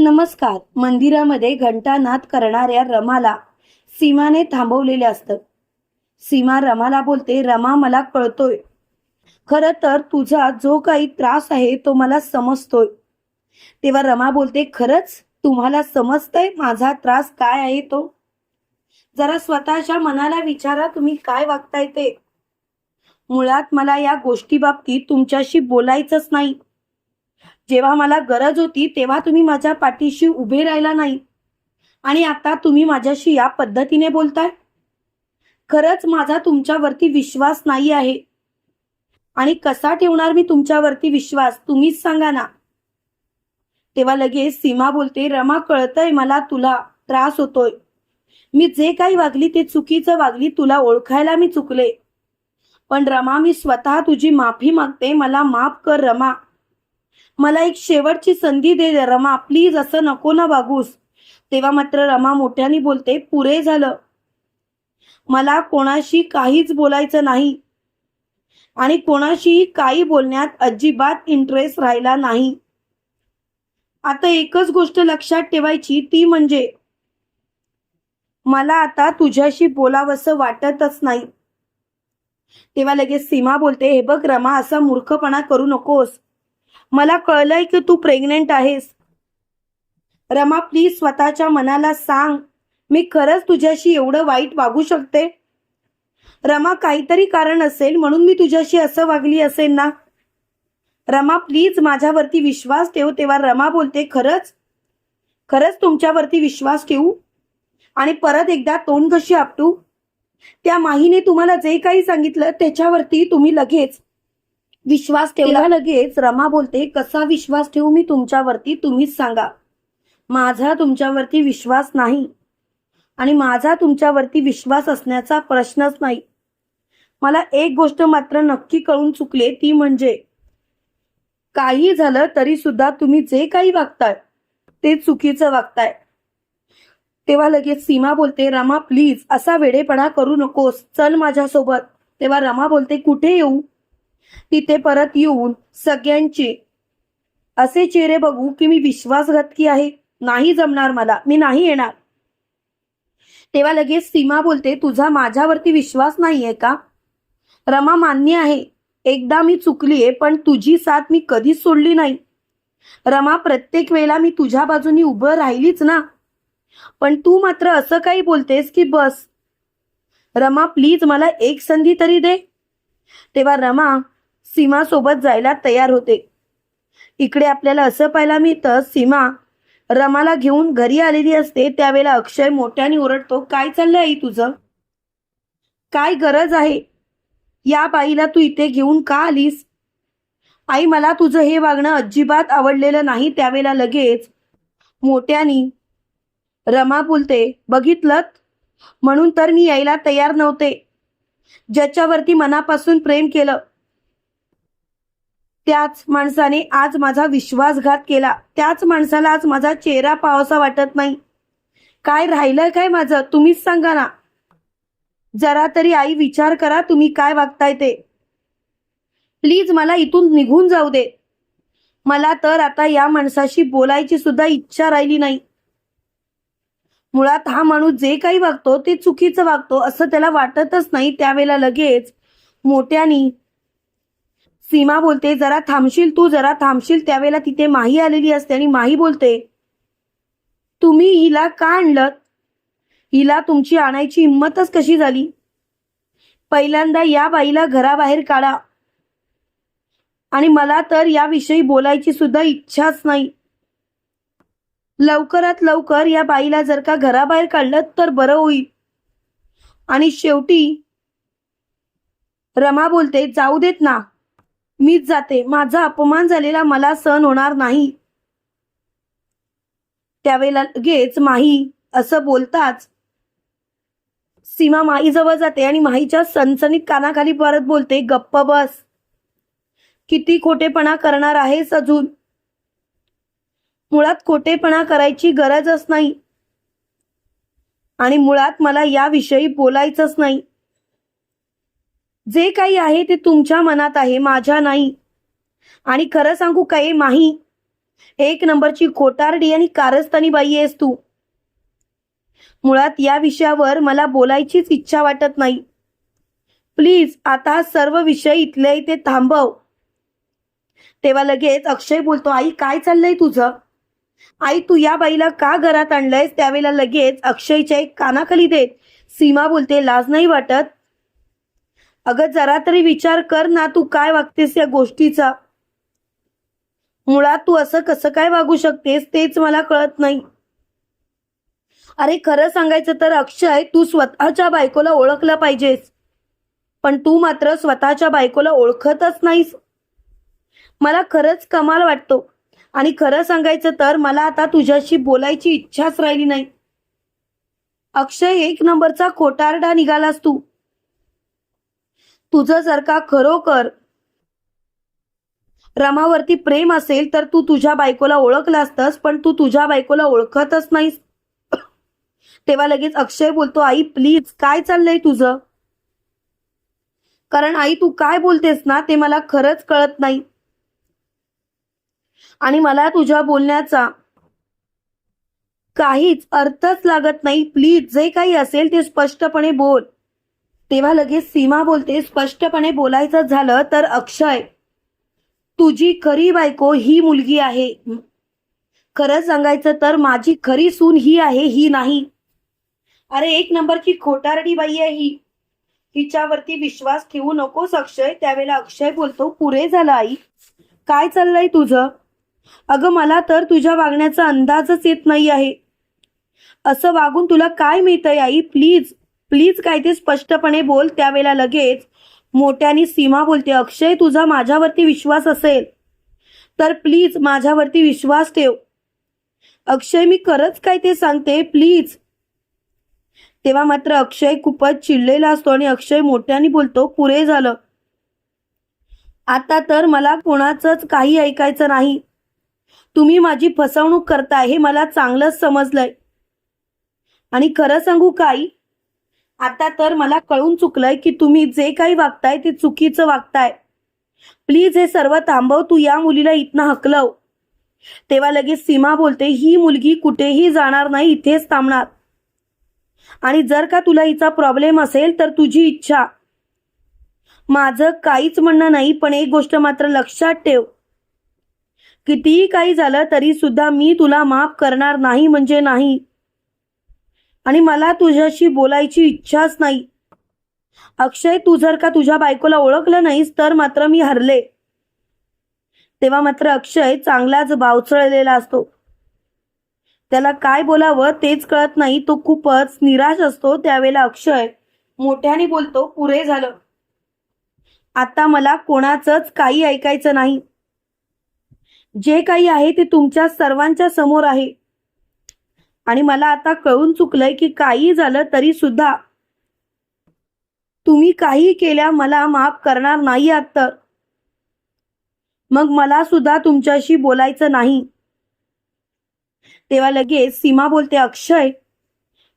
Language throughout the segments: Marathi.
नमस्कार. मंदिरामध्ये घंटानाद करणाऱ्या रमाला सीमाने थांबवलेले असतं. सीमा रमाला बोलते रमा मला कळतोय. खर तर तुझा जो काही त्रास आहे तो मला समजतोय. तेव्हा रमा बोलते खरंच तुम्हाला समजतंय माझा त्रास काय आहे तो? जरा स्वतःच्या मनाला विचारा तुम्ही काय वागताय ते? मुळात मला या गोष्टी बाबतीत तुमच्याशी बोलायचंच नाही. जेव्हा मला गरज होती तेव्हा तुम्ही माझ्या पाठीशी उभे राहिला नाही. आणि आता तुम्ही माझ्याशी या पद्धतीने बोलताय? खरंच माझा तुमच्यावरती विश्वास नाही आहे. आणि कसा ठेवणार मी तुमच्यावरती विश्वास? तुम्हीच सांगा ना. तेव्हा लगेच सीमा बोलते रमा कळतंय मला तुला त्रास होतोय. मी जे काही वागली ते चुकीचं वागली तुला ओळखायला मी चुकले. पण रमा मी स्वतः तुझी माफी मागते मला माफ कर रमा. मला एक शेवटची संधी दे रमा. प्लीज असं नको ना वागूस. तेव्हा मात्र रमा मोठ्याने बोलते पुरे झालं. मला कोणाशी काहीच बोलायचं नाही. आणि कोणाशीही काही बोलण्यात अजिबात इंटरेस्ट राहिला नाही. आता एकच गोष्ट लक्षात ठेवायची ती म्हणजे मला आता तुझ्याशी बोलावंसं वाटतच नाही. तेव्हा लगेच सीमा बोलते हे बघ रमा असा मूर्खपणा करू नकोस. मला कळलंय की तू प्रेग्नेंट आहेस. रमा प्लीज स्वतःच्या मनाला सांग. मी खरंच तुझ्याशी एवढं वाईट वागू शकते? रमा काहीतरी कारण असेल म्हणून मी तुझ्याशी असं वागली असेल ना? रमा प्लीज माझ्यावरती विश्वास ठेव तेव्हा रमा बोलते खरंच? खरंच तुमच्यावरती विश्वास ठेवू? आणि परत एकदा तोंड कशी आपटू? त्या माहीने तुम्हाला जे काही सांगितलं त्याच्यावरती तुम्ही लगेच विश्वास ठेवला. लगेच रमा बोलते कसा विश्वास ठेवू मी तुमच्यावरती? तुम्हीच सांगा. माझा तुमच्यावरती विश्वास नाही आणि माझा तुमच्यावरती विश्वास असण्याचा प्रश्नच नाही. मला एक गोष्ट मात्र नक्की कळून चुकले ती म्हणजे काही झालं तरी सुद्धा तुम्ही जे काही वागताय ते चुकीचं वागताय. तेव्हा लगेच सीमा बोलते रमा प्लीज असा वेडेपणा करू नकोस. चल माझ्यासोबत. तेव्हा रमा बोलते कुठे येऊ? तिथे परत येऊन सगळ्यांचे असे चेहरे बघू की मी विश्वासघातकी आहे. नाही जमणार मला. मी नाही येणार. तेव्हा लगेच सीमा बोलते तुझा माझ्यावरती विश्वास नाहीये का? रमा मान्य आहे. एकदा मी चुकलीये पण तुझी साथ मी कधीच सोडली नाही. रमा प्रत्येक वेळेला मी तुझ्या बाजूनी उभं राहिलीच ना. पण तू मात्र असं काही बोलतेस की बस. रमा प्लीज मला एक संधी तरी दे. तेव्हा रमा सीमा सोबत जायला तयार होते. इकडे आपल्याला असं पाहायला मिळतं सीमा रमाला घेऊन घरी आलेली असते त्यावेळेला अक्षय मोठ्याने ओरडतो काय चाललंय आई तुझं? काय गरज आहे? या बाईला तू इथे घेऊन का आलीस? आई मला तुझं हे वागणं अजिबात आवडलेलं नाही. त्यावेळेला लगेच मोठ्यानी रमा बोलते बघितलं म्हणून तर मी यायला तयार नव्हते. ज्याच्यावरती मनापासून प्रेम केलं त्याच माणसाने आज माझा विश्वासघात केला. त्याच माणसाला आज माझा चेहरा पावसा वाटत नाही. काय राहिलं काय माझं? तुम्हीच सांगा ना. जरा तरी आई विचार करा तुम्ही काय वागताय ते. प्लीज मला इथून निघून जाऊ दे. मला तर आता या माणसाशी बोलायची सुद्धा इच्छा राहिली नाही. मुळात हा माणूस जे काही वागतो ते चुकीचं वागतो असं त्याला वाटतच नाही. त्यावेळेला लगेच मोठ्यानी सीमा बोलते जरा थांबशील तू जरा थांबशील त्यावेळेला तिथे माही आलेली असते आणि माही बोलते तुम्ही हिला का आणलं हिला तुमची आणायची हिंमतच कशी झाली? पहिल्यांदा या बाईला घराबाहेर काढा. आणि मला तर याविषयी बोलायची सुद्धा इच्छाच नाही. लवकरात लवकर या बाईला जर का घराबाहेर काढलं तर बरं होईल. आणि शेवटी रमा बोलते जाऊ देत ना. मीच जाते. माझा अपमान झालेला मला सहन होणार नाही. त्यावेळेला लगेच माही असं बोलताच सीमा माहीजवळ जाते आणि माहीच्या सनसनीत कानाखाली परत बोलते गप्प बस. किती खोटेपणा करणार आहेस अजून? मुळात खोटेपणा करायची गरजच नाही. आणि मुळात मला याविषयी बोलायचंच नाही. जे काही आहे ते तुमच्या मनात आहे माझ्या नाही. आणि खरं सांगू काही माही? एक नंबरची खोटारडी आणि कारस्थानी बाई आहेस तू. मुळात या विषयावर मला बोलायचीच इच्छा वाटत नाही. प्लीज आता हा सर्व विषय इथले इथे थांबव. तेव्हा लगेच अक्षय बोलतो आई काय चाललंय तुझं? आई तू या बाईला का घरात आणलंयस? त्यावेळेला लगेच अक्षयच्या एक कानाखाली देत सीमा बोलते लाज नाही वाटत? अगं जरा तरी विचार कर ना तू काय वागतेस या गोष्टीचा? मुळात तू असं कसं काय वागू शकतेस तेच मला कळत नाही. अरे खरं सांगायचं तर अक्षय तू स्वतःच्या बायकोला ओळखलं पाहिजेस. पण तू मात्र स्वतःच्या बायकोला ओळखतच नाहीस. मला खरंच कमाल वाटतो. आणि खरं सांगायचं तर मला आता तुझ्याशी बोलायची इच्छाच राहिली नाही. अक्षय एक नंबरचा खोटारडा निघालास तू. तुझं जर का खरोखर रमावरती प्रेम असेल तर तू तुझ्या बायकोला ओळखला असतंस पण तू तुझ्या बायकोला ओळखतच नाहीस. तेव्हा लगेच अक्षय बोलतो आई प्लीज काय चाललंय तुझं? कारण आई तू काय बोलतेस ना ते मला खरंच कळत नाही. आणि मला तुझ्या बोलण्याचा काहीच अर्थच लागत नाही. प्लीज जे काही असेल ते स्पष्टपणे बोल. तेव्हा लगेच सीमा बोलते स्पष्टपणे बोलायचं झालं तर अक्षय तुझी खरी बायको ही मुलगी आहे. खरं सांगायचं तर माझी खरी सून ही आहे ही नाही. अरे एक नंबरची खोटारडी बाई आहे ही. हिच्यावरती विश्वास ठेवू नकोस अक्षय. त्यावेळेला अक्षय बोलतो पुरे झालं आई. काय चाललंय तुझं? अगं मला तर तुझ्या वागण्याचा अंदाजच येत नाही आहे. असं वागून तुला काय मिळतंय आई? प्लीज प्लीज काय ते स्पष्टपणे बोल त्यावेळेला लगेच मोठ्याने सीमा बोलते अक्षय तुझा माझ्यावरती विश्वास असेल तर प्लीज माझ्यावरती विश्वास ठेव. अक्षय मी खरंच काय ते सांगते? प्लीज. तेव्हा मात्र अक्षय खूपच चिडलेला असतो आणि अक्षय मोठ्याने बोलतो पुरे झालं. आता तर मला कोणाचंच काही ऐकायचं नाही. तुम्ही माझी फसवणूक करताय हे मला चांगलंच समजलंय. आणि खरं सांगू काय आता तर मला कळून चुकलंय की तुम्ही जे काही वागताय ते चुकीचं वागताय. प्लीज हे सर्व थांबव तू या मुलीला इथनं हकलव. तेव्हा लगेच सीमा बोलते ही मुलगी कुठेही जाणार नाही इथेच थांबणार. आणि जर का तुला हिचा प्रॉब्लेम असेल तर तुझी इच्छा. माझं काहीच म्हणणं नाही पण एक गोष्ट मात्र लक्षात ठेव. कितीही काही झालं तरी सुद्धा मी तुला माफ करणार नाही म्हणजे नाही. आणि मला तुझ्याशी बोलायची इच्छाच नाही. अक्षय तू जर का तुझ्या बायकोला ओळखलं नाहीस तर मात्र मी हरले. तेव्हा मात्र अक्षय चांगलाच बावचळलेला असतो. त्याला काय बोलावं तेच कळत नाही. तो खूपच निराश असतो. त्यावेळेला अक्षय मोठ्याने बोलतो पुरे झालं. आता मला कोणाचंच काही ऐकायचं नाही. जे काही आहे ते तुमच्या सर्वांच्या समोर आहे. आणि मला आता कळून चुकलंय की काही झालं तरी सुद्धा तुम्ही काही केल्या मला माफ करणार नाही आहात तर मग मला सुद्धा तुमच्याशी बोलायचं नाही. तेव्हा लगेच सीमा बोलते अक्षय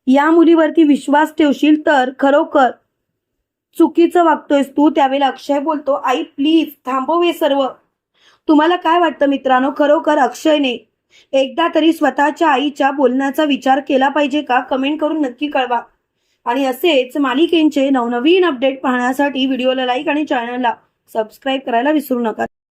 या मुलीवरती विश्वास ठेवशील तर खरोखर चुकीचं वागतोयस तू. त्यावेळेला अक्षय बोलतो आई प्लीज थांबव हे सर्व. तुम्हाला काय वाटतं मित्रांनो? खरोखर अक्षयने एकदा तरी स्वतःच्या आईच्या बोलण्याचा विचार केला पाहिजे का? कमेंट करून नक्की कळवा. आणि असेच मालिकेंचे नवनवीन अपडेट पाहण्यासाठी व्हिडिओला लाईक आणि चॅनलला सबस्क्राईब करायला विसरू नका.